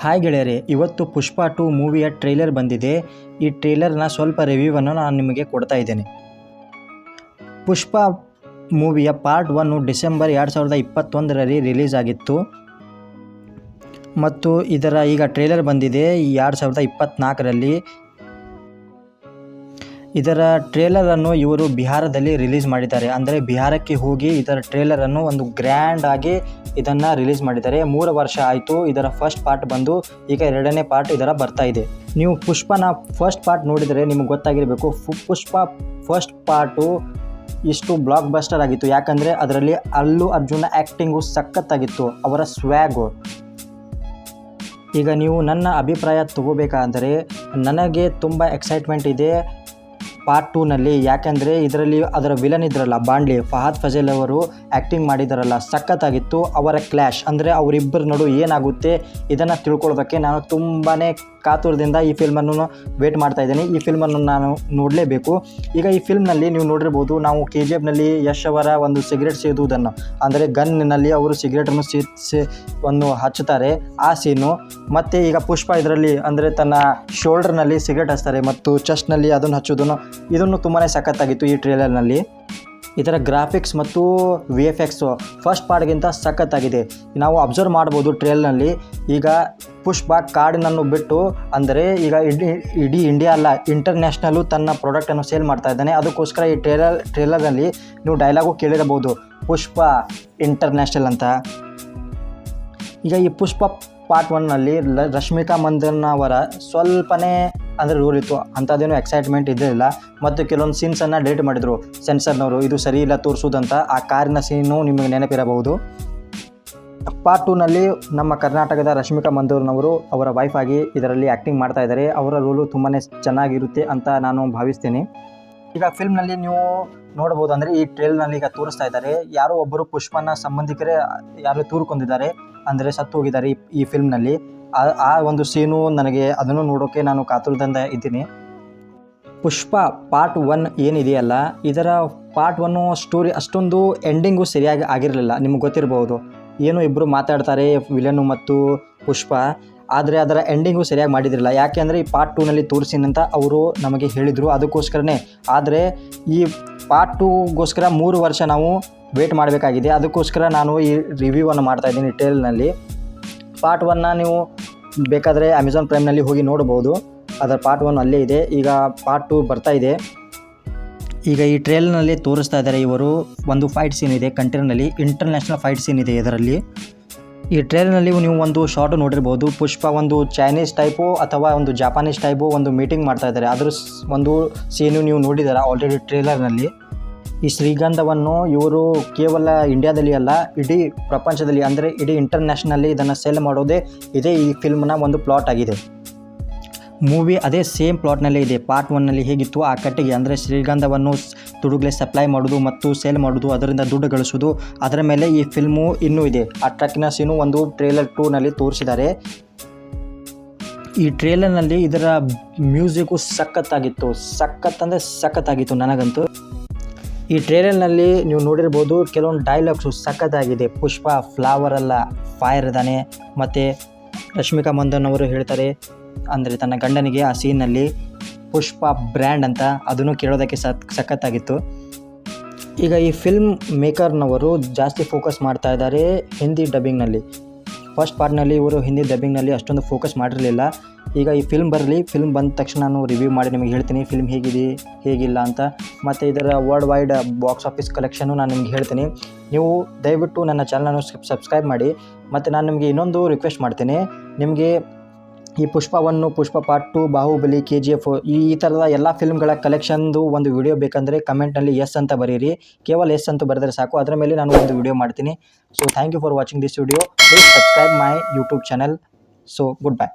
Hi ಗೆಳೆಯರೆ, ಇವತ್ತು ಪುಷ್ಪ to ಮೂವಿಯ trailer ಬಂದಿದೆ. ಈ ಟ್ರೈಲರ್ನ ಸ್ವಲ್ಪ ರಿವ್ಯೂವನ್ನು ನಾನು ನಿಮಗೆ ಕೊಡ್ತಾ ಇದ್ದೇನೆ. ಪುಷ್ಪ ಮೂವಿಯ ಪಾರ್ಟ್ ಒನ್ನು ಡಿಸೆಂಬರ್ ಎರಡು ಸಾವಿರದ ಇಪ್ಪತ್ತೊಂದರಲ್ಲಿ ರಿಲೀಸ್ ಆಗಿತ್ತು. ಮತ್ತು ಇದರ ಈಗ ಟ್ರೈಲರ್ ಬಂದಿದೆ ಎರಡು ಸಾವಿರದ ಇಪ್ಪತ್ತ್ನಾಲ್ಕರಲ್ಲಿ ಇದರ ಟ್ರೇಲರನ್ನು ಇವರು ಬಿಹಾರದಲ್ಲಿ ರಿಲೀಸ್ ಮಾಡಿದ್ದಾರೆ. ಅಂದರೆ ಬಿಹಾರಕ್ಕೆ ಹೋಗಿ ಇದರ ಟ್ರೇಲರನ್ನು ಒಂದು ಗ್ರ್ಯಾಂಡ್ ಆಗಿ ಇದನ್ನು ರಿಲೀಸ್ ಮಾಡಿದ್ದಾರೆ. ಮೂರು ವರ್ಷ ಆಯಿತು, ಇದರ ಫಸ್ಟ್ ಪಾರ್ಟ್ ಬಂದು, ಈಗ ಎರಡನೇ ಪಾರ್ಟ್ ಇದರ ಬರ್ತಾ ಇದೆ. ನೀವು ಪುಷ್ಪನ ಫಸ್ಟ್ ಪಾರ್ಟ್ ನೋಡಿದರೆ ನಿಮಗೆ ಗೊತ್ತಾಗಿರಬೇಕು ಪುಷ್ಪ ಫಸ್ಟ್ ಪಾರ್ಟು ಇಷ್ಟು ಬ್ಲಾಕ್ ಬಸ್ಟರ್ ಆಗಿತ್ತು. ಯಾಕಂದರೆ ಅದರಲ್ಲಿ ಅಲ್ಲು ಅರ್ಜುನ ಆ್ಯಕ್ಟಿಂಗು ಸಖತ್ತಾಗಿತ್ತು, ಅವರ ಸ್ವ್ಯಾಗು ಈಗ ನೀವು ನನ್ನ ಅಭಿಪ್ರಾಯ ತಗೋಬೇಕಾದರೆ, ನನಗೆ ತುಂಬ ಎಕ್ಸೈಟ್ಮೆಂಟ್ ಇದೆ. ಪಾರ್ಟ್ ಟೂನಲ್ಲಿ ಯಾಕೆಂದರೆ ಇದರಲ್ಲಿ ಅದರ ವಿಲನ್ ಇದ್ರಲ್ಲ ಬಾಂಡ್ಲಿ, ಫಹದ್ ಫಜಲ್ ಅವರು ಆ್ಯಕ್ಟಿಂಗ್ ಮಾಡಿದಾರಲ್ಲ, ಸಖತ್ತಾಗಿತ್ತು. ಅವರ ಕ್ಲ್ಯಾಶ್ ಅಂದರೆ ಅವರಿಬ್ಬರ ನಡು ಏನಾಗುತ್ತೆ ಇದನ್ನು ತಿಳ್ಕೊಳ್ಬೇಕೆ ನಾನು ತುಂಬಾ ಕಾತುರದಿಂದ ಈ ಫಿಲ್ಮನ್ನು ವೇಟ್ ಮಾಡ್ತಾ ಇದ್ದೀನಿ. ಈ ಫಿಲ್ಮನ್ನು ನಾನು ನೋಡಲೇಬೇಕು. ಈಗ ಈ ಫಿಲ್ಮ್ನಲ್ಲಿ ನೀವು ನೋಡಿರ್ಬೋದು, ನಾವು ಕೆ ಜಿ ಎಫ್ನಲ್ಲಿ ಯಶ್ ಅವರ ಒಂದು ಸಿಗರೇಟ್ ಸೇದುವುದನ್ನು, ಅಂದರೆ ಗನ್ನಲ್ಲಿ ಅವರು ಸಿಗರೇಟನ್ನು ಸೇ ಸೇ ಒಂದು ಹಚ್ಚುತ್ತಾರೆ. ಆ ಸೀನು ಮತ್ತು ಈಗ ಪುಷ್ಪ ಇದರಲ್ಲಿ, ಅಂದರೆ ತನ್ನ ಶೋಲ್ಡರ್ನಲ್ಲಿ ಸಿಗರೇಟ್ ಹಚ್ತಾರೆ ಮತ್ತು ಚೆಸ್ಟ್ನಲ್ಲಿ ಅದನ್ನು ಹಚ್ಚೋದನ್ನು ಇದನ್ನು ತುಂಬಾ ಸಖತ್ತಾಗಿತ್ತು ಈ ಟ್ರೇಲರ್ನಲ್ಲಿ ಇದರ ಗ್ರಾಫಿಕ್ಸ್ ಮತ್ತು ವಿ ಎಫ್ ಎಕ್ಸು ಫಸ್ಟ್ ಪಾರ್ಟ್ಗಿಂತ ಸಖತ್ತಾಗಿದೆ ನಾವು ಅಬ್ಸರ್ವ್ ಮಾಡ್ಬೋದು ಟ್ರೇಲ್ನಲ್ಲಿ ಈಗ ಪುಷ್ಪ ಕಾಡಿನನ್ನು ಬಿಟ್ಟು, ಅಂದರೆ ಈಗ ಇಡೀ ಇಡೀ ಇಂಡಿಯಾ ಅಲ್ಲ ಇಂಟರ್ನ್ಯಾಷನಲ್ಲು ತನ್ನ ಪ್ರಾಡಕ್ಟನ್ನು ಸೇಲ್ ಮಾಡ್ತಾ ಇದ್ದಾನೆ. ಅದಕ್ಕೋಸ್ಕರ ಈ ಟ್ರೇಲರ್ ಟ್ರೇಲರ್ನಲ್ಲಿ ನೀವು ಡೈಲಾಗು ಕೇಳಿರಬಹುದು. ಪುಷ್ಪ ಇಂಟರ್ನ್ಯಾಷನಲ್ ಅಂತ. ಈಗ ಈ ಪುಷ್ಪ ಪಾರ್ಟ್ ಒನ್ನಲ್ಲಿ ರಶ್ಮಿಕಾ ಮಂದನ್ ಅವರ ಸ್ವಲ್ಪನೇ ಅಂದರೆ ರೂಲ್ ಇತ್ತು. ಅಂಥದ್ದೇನು ಎಕ್ಸೈಟ್ಮೆಂಟ್ ಇದ್ದಿರಲಿಲ್ಲ. ಮತ್ತು ಕೆಲವೊಂದು ಸೀನ್ಸನ್ನು ಡಿಲೀಟ್ ಮಾಡಿದರು. ಸೆನ್ಸರ್ನವರು, ಇದು ಸರಿ ಇಲ್ಲ, ತೋರಿಸೋದಂತ. ಆ ಕಾರಿನ ಸೀನು ನಿಮಗೆ ನೆನಪಿರಬಹುದು. ಪಾರ್ಟ್ ಟೂನಲ್ಲಿ ನಮ್ಮ ಕರ್ನಾಟಕದ ರಶ್ಮಿಕಾ ಮಂದೂರ್ನವರು ಅವರ ವೈಫ್ ಆಗಿ ಇದರಲ್ಲಿ ಆ್ಯಕ್ಟಿಂಗ್ ಮಾಡ್ತಾ ಇದ್ದಾರೆ. ಅವರ ರೋಲು ತುಂಬಾ ಚೆನ್ನಾಗಿರುತ್ತೆ ಅಂತ ನಾನು ಭಾವಿಸ್ತೀನಿ. ಈಗ ಫಿಲ್ಮ್ನಲ್ಲಿ ನೀವು ನೋಡ್ಬೋದು ಅಂದರೆ ಈ ಟ್ರೇಲ್ನಲ್ಲಿ ಈಗ ತೋರಿಸ್ತಾ ಇದ್ದಾರೆ. ಯಾರೋ ಒಬ್ಬರು ಪುಷ್ಪನ ಸಂಬಂಧಿಕರೇ, ಯಾರು ತೂರ್ಕೊಂಡಿದ್ದಾರೆ. ಅಂದರೆ ಸತ್ತು ಹೋಗಿದ್ದಾರೆ ಈ ಈ ಫಿಲ್ಮ್ನಲ್ಲಿ ಆ ಆ ಒಂದು ಸೀನು ನನಗೆ ಅದನ್ನು ನೋಡೋಕ್ಕೆ ನಾನು ಕಾತುರದಿಂದ ಇದ್ದೀನಿ. ಪುಷ್ಪ ಪಾರ್ಟ್ ಒನ್ ಏನಿದೆಯಲ್ಲ, ಇದರ ಪಾರ್ಟ್ ಒನ್ನು ಸ್ಟೋರಿ ಅಷ್ಟೊಂದು ಎಂಡಿಂಗು ಸರಿಯಾಗಿ ಆಗಿರಲಿಲ್ಲ, ನಿಮ್ಗೆ ಗೊತ್ತಿರಬಹುದು ಏನು ಇಬ್ಬರು ಮಾತಾಡ್ತಾರೆ ವಿಲನು ಮತ್ತು ಪುಷ್ಪ, ಆದರೆ ಅದರ ಎಂಡಿಂಗು ಸರಿಯಾಗಿ ಮಾಡಿದಿರಲ್ಲ. ಯಾಕೆ ಅಂದರೆ ಈ ಪಾರ್ಟ್ ಟೂನಲ್ಲಿ ತೋರಿಸಿನಂತ ಅವರು ನಮಗೆ ಹೇಳಿದರು ಅದಕ್ಕೋಸ್ಕರನೇ. ಆದರೆ ಈ ಪಾರ್ಟ್ ಟೂಗೋಸ್ಕರ ಮೂರು ವರ್ಷ ನಾವು ವೇಟ್ ಮಾಡಬೇಕಾಗಿದೆ. ಅದಕ್ಕೋಸ್ಕರ ನಾನು ಈ ರಿವ್ಯೂವನ್ನು ಮಾಡ್ತಾಯಿದ್ದೀನಿ ಟೇಲ್ನಲ್ಲಿ ಪಾರ್ಟ್ ಒನ್ನ ನೀವು ಬೇಕಾದರೆ ಅಮೆಝಾನ್ ಪ್ರೈಮ್ನಲ್ಲಿ ಹೋಗಿ ನೋಡ್ಬೋದು. ಅದರ ಪಾರ್ಟ್ ಒನ್ ಅಲ್ಲೇ ಇದೆ. ಈಗ ಪಾರ್ಟ್ ಟು ಬರ್ತಾ ಇದೆ. ಈಗ ಈ ಟ್ರೇಲ್ನಲ್ಲಿ ತೋರಿಸ್ತಾ ಇದ್ದಾರೆ ಇವರು ಒಂದು ಫೈಟ್ ಸೀನ್ ಇದೆ ಕಂಟೈನರ್ನಲ್ಲಿ ಇಂಟರ್ನ್ಯಾಷನಲ್ ಫೈಟ್ ಸೀನ್ ಇದೆ ಇದರಲ್ಲಿ. ಈ ಟ್ರೇಲ್ನಲ್ಲಿ ನೀವು ಒಂದು ಶಾರ್ಟ್ ನೋಡಿರ್ಬೋದು. ಪುಷ್ಪ ಒಂದು ಚೈನೀಸ್ ಟೈಪು ಅಥವಾ ಒಂದು ಜಾಪಾನೀಸ್ ಟೈಪು ಒಂದು ಮೀಟಿಂಗ್ ಮಾಡ್ತಾ ಇದ್ದಾರೆ ಅದ್ರ ಒಂದು ಸೀನು ನೀವು ನೋಡಿದ್ದೀರಾ ಆಲ್ರೆಡಿ ಟ್ರೇಲರ್ನಲ್ಲಿ ಈ ಶ್ರೀಗಂಧವನ್ನು ಇವರು ಕೇವಲ ಇಂಡಿಯಾದಲ್ಲಿ ಅಲ್ಲ, ಇಡೀ ಪ್ರಪಂಚದಲ್ಲಿ, ಅಂದರೆ ಇಡೀ ಇಂಟರ್ನ್ಯಾಷನಲ್ಲಿ ಇದನ್ನು ಸೇಲ್ ಮಾಡೋದೇ ಇದೇ ಈ ಫಿಲ್ಮ್ನ ಒಂದು ಪ್ಲಾಟ್ ಆಗಿದೆ. ಮೂವಿ ಅದೇ ಸೇಮ್ ಪ್ಲಾಟ್ನಲ್ಲೇ ಇದೆ. ಪಾರ್ಟ್ ಒನ್ನಲ್ಲಿ ಹೇಗಿತ್ತು? ಆ ಕಟ್ಟಿಗೆ, ಅಂದರೆ ಶ್ರೀಗಂಧವನ್ನು ತುಡುಗಲೇ ಸಪ್ಲೈ ಮಾಡೋದು ಮತ್ತು ಸೇಲ್ ಮಾಡೋದು, ಅದರಿಂದ ದುಡ್ಡು ಗಳಿಸೋದು, ಅದರ ಮೇಲೆ ಈ ಫಿಲ್ಮು ಇನ್ನೂ ಇದೆ. ಆ ಟ್ರಕ್ನ ಸೀನು ಒಂದು ಟ್ರೇಲರ್ ಟೂನಲ್ಲಿ ತೋರಿಸಿದ್ದಾರೆ. ಈ ಟ್ರೇಲರ್ನಲ್ಲಿ ಇದರ ಮ್ಯೂಸಿಕ್ಕು ಸಖತ್ತಾಗಿತ್ತು. ಸಖತ್ ಅಂದರೆ ಸಖತ್ತಾಗಿತ್ತು ನನಗಂತೂ. ಈ ಟ್ರೇಲರ್ನಲ್ಲಿ ನೀವು ನೋಡಿರ್ಬೋದು ಕೆಲವೊಂದು ಡೈಲಾಗ್ಸು ಸಖತ್ತಾಗಿದೆ. ಪುಷ್ಪ ಫ್ಲವರ್ ಅಲ್ಲ ಫೈರ್ ಇದ್ದಾನೆ ಮತ್ತು ರಶ್ಮಿಕಾ ಮಂದನ್ ಅವರು ಹೇಳ್ತಾರೆ, ಅಂದರೆ ತನ್ನ ಗಂಡನಿಗೆ ಆ ಸೀನಲ್ಲಿ ಪುಷ್ಪ ಬ್ರ್ಯಾಂಡ್ ಅಂತ ಅದನ್ನು ಕೇಳೋದಕ್ಕೆ ಸಖತ್ತಾಗಿತ್ತು. ಈಗ ಈ ಫಿಲ್ಮ್ ಮೇಕರ್ನವರು ಜಾಸ್ತಿ ಫೋಕಸ್ ಮಾಡ್ತಾ ಇದ್ದಾರೆ ಹಿಂದಿ ಡಬ್ಬಿಂಗ್ನಲ್ಲಿ ಫಸ್ಟ್ ಪಾರ್ಟ್ನಲ್ಲಿ ಇವರು ಹಿಂದಿ ಡಬ್ಬಿಂಗ್ನಲ್ಲಿ ಅಷ್ಟೊಂದು ಫೋಕಸ್ ಮಾಡಿರಲಿಲ್ಲ. ಈಗ ಈ ಫಿಲ್ಮ್ ಬರಲಿ ಫಿಲ್ಮ್ ಬಂದ ತಕ್ಷಣ ನಾನು ರಿವ್ಯೂ ಮಾಡಿ ನಿಮಗೆ ಹೇಳ್ತೀನಿ ಫಿಲ್ಮ್ ಹೇಗಿದೆ, ಹೇಗಿಲ್ಲ ಅಂತ. ಮತ್ತು ಇದರ world wide box office collection ನಾನು ನಿಮ್ಗೆ ಹೇಳ್ತೀನಿ. ನೀವು ದಯವಿಟ್ಟು ನನ್ನ ಚಾನಲನ್ನು ಸಬ್ಸ್ಕ್ರೈಬ್ ಮಾಡಿ. ಮತ್ತು ನಾನು ನಿಮಗೆ ಇನ್ನೊಂದು ರಿಕ್ವೆಸ್ಟ್ ಮಾಡ್ತೀನಿ. ನಿಮಗೆ ಈ Pushpa one Pushpa part two Baahubali K G F ಈ ಥರದ ಎಲ್ಲ ಫಿಲ್ಮ್ಗಳ ಕಲೆಕ್ಷನ್ದು ಒಂದು ವಿಡಿಯೋ ಬೇಕಂದರೆ ಕಮೆಂಟ್ನಲ್ಲಿ ಎಸ್ ಅಂತ ಬರೀರಿ. ಕೇವಲ ಎಸ್ ಅಂತ ಬರೆದರೆ ಸಾಕು. ಅದರ ಮೇಲೆ ನಾನು ಒಂದು ವಿಡಿಯೋ ಮಾಡ್ತೀನಿ. So thank you for watching this video please subscribe my YouTube channel so good bye